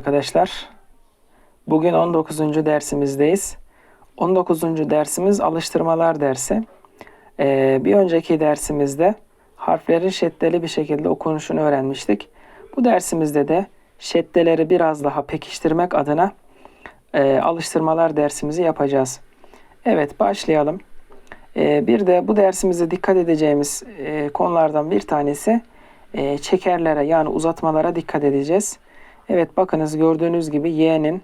Arkadaşlar, bugün 19. dersimizdeyiz. 19. dersimiz alıştırmalar dersi. Ee, bir önceki dersimizde harflerin şeddeli bir şekilde okunuşunu öğrenmiştik. Bu dersimizde de şeddeleri biraz daha pekiştirmek adına e, alıştırmalar dersimizi yapacağız. Evet, başlayalım. Ee, bir de bu dersimizde dikkat edeceğimiz e, konulardan bir tanesi e, çekerlere yani uzatmalara dikkat edeceğiz. Evet bakınız gördüğünüz gibi y'nin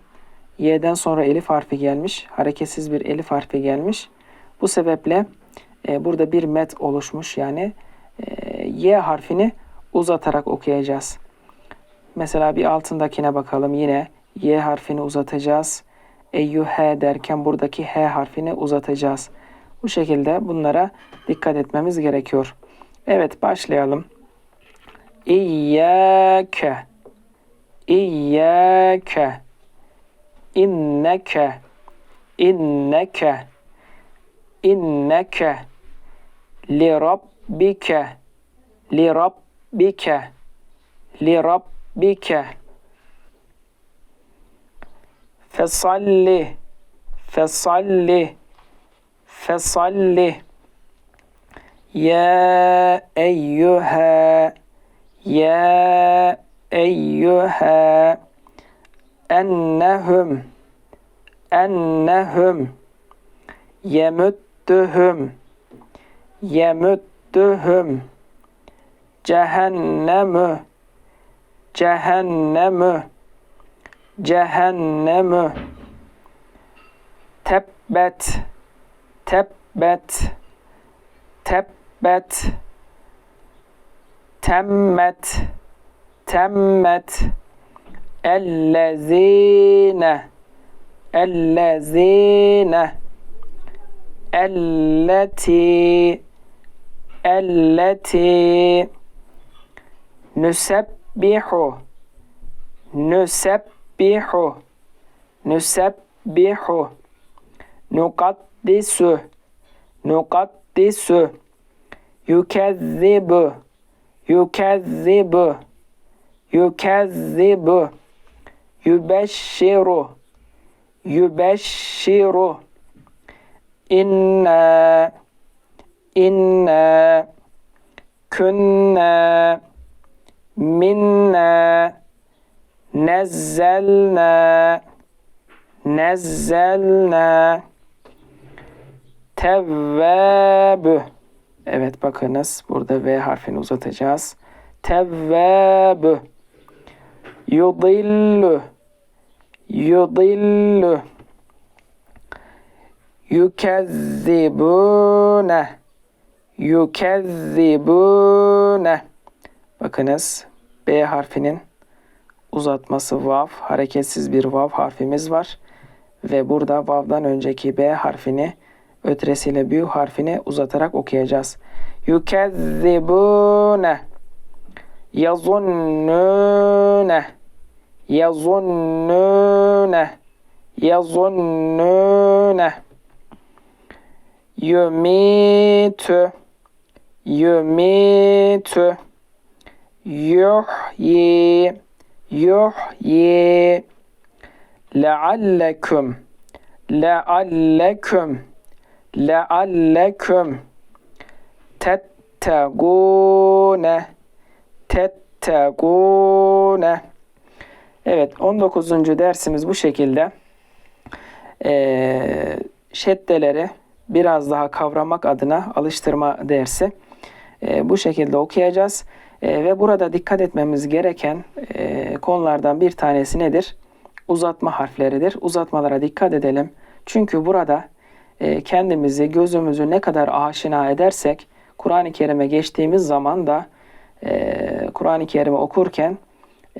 y'den sonra elif harfi gelmiş. Hareketsiz bir elif harfi gelmiş. Bu sebeple e, burada bir met oluşmuş. Yani e, y harfini uzatarak okuyacağız. Mesela bir altındakine bakalım. Yine y harfini uzatacağız. Eyyuhe derken buradaki h harfini uzatacağız. Bu şekilde bunlara dikkat etmemiz gerekiyor. Evet başlayalım. İyyâke İyyâke. İnneke. İnneke. İnneke. Li rabbike li rabbike li rabbike fesalli. Fesalli. Fesalli. Ya eyyuha ya eyyuha ennehum ennehum yemüttühüm yemüttühüm cehennemü cehennemü cehennemü tebbet tebbet tebbet temmet تمت الذين الذين التي التي نسبح نسبح نسبح نقدس نقدس يكذب يكذب yukezzibu yübeşşiru yübeşşiru inna inna kunna minna nezzelna nezzelna tevvâbü Evet bakınız burada V harfini uzatacağız. Tevvâbü yudillu yudillu yukezzibune yukezzibune Bakınız B harfinin uzatması vav, hareketsiz bir vav harfimiz var. Ve burada vav'dan önceki B harfini ötresiyle büyük harfini uzatarak okuyacağız. Yukezzibune yazunnune yazunnune yazunnune yumitu. Yumitu. Yuhyi. Yuhyi. Leallekum. Leallekum. Leallekum. Tettegune tettegune Evet 19. dersimiz bu şekilde. Ee, şeddeleri biraz daha kavramak adına alıştırma dersi. Ee, bu şekilde okuyacağız. Ee, ve burada dikkat etmemiz gereken e, konulardan bir tanesi nedir? Uzatma harfleridir. Uzatmalara dikkat edelim. Çünkü burada e, kendimizi, gözümüzü ne kadar aşina edersek Kur'an-ı Kerim'e geçtiğimiz zaman da e, Kur'an-ı Kerim'i okurken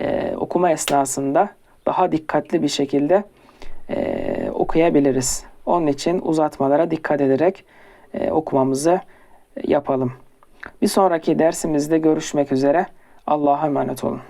e, okuma esnasında daha dikkatli bir şekilde e, okuyabiliriz. Onun için uzatmalara dikkat ederek e, okumamızı yapalım. Bir sonraki dersimizde görüşmek üzere. Allah'a emanet olun.